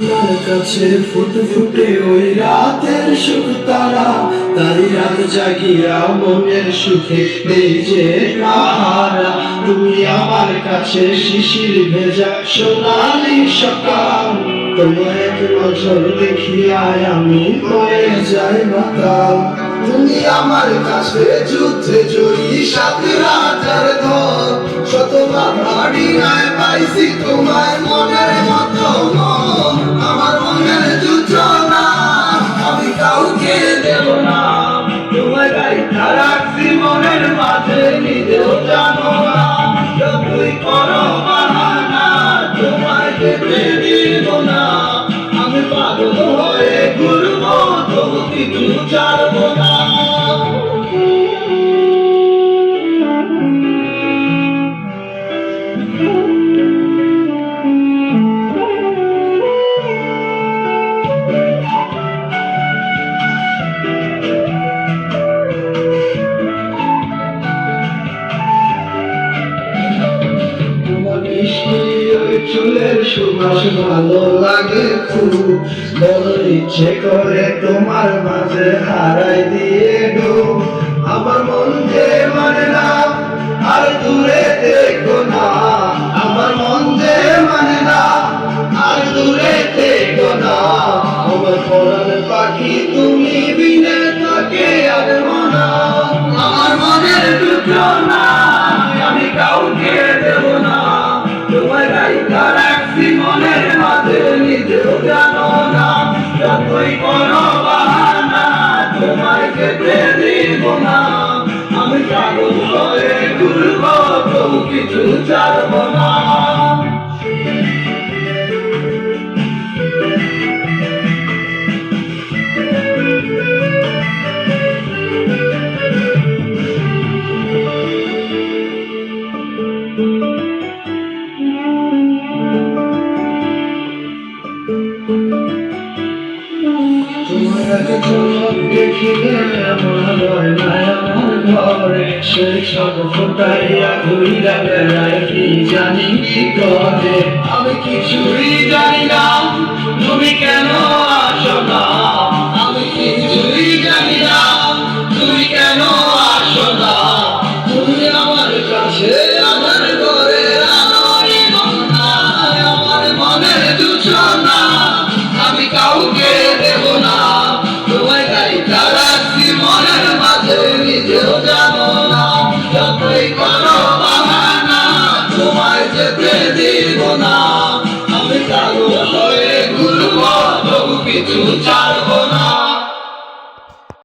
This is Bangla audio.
কাছে ফুটে ফুটে ওই রাতের সুখ তারা তাই রাত জাগিয়া মনের সুখে নেই কাহারা। তুমি আমার কাছে শিশির ভেজা সোনালি সকাল। তোমার এক নজর দেখিয়ায় আমি হয়ে যাই মাতাল। তুমি আমার কাছে যুদ্ধে জয়ী সাত রাজার ধর। শত বাধারি নাই পাইছি তোমার মনের পাগল হয়ে ঘুরবো তবু কিছু ছাড়বো না চুলের সুবাস ভালো লাগে। খুব ইচ্ছে করে তোমার মাঝে হারাই দিয়ে ডুব। আমার মন যে মানে না, আর দূরে দেখো না। আমার মন যে মানে না, আর দূরে দেখো না। আমার পরাণ পাখি, তুমি বিনে থাকে আর মনা। জানো না যতই করো বাহানা তোমায় যেতে দিব না আমি জানো হয়ে কিছু ছাড়বো না আমি কিছুই জানি না। করো বাহানা তোমায় যেতে দিব না। আমি কারও হয়ে ঘুরবো তবু কিছু ছাড়ব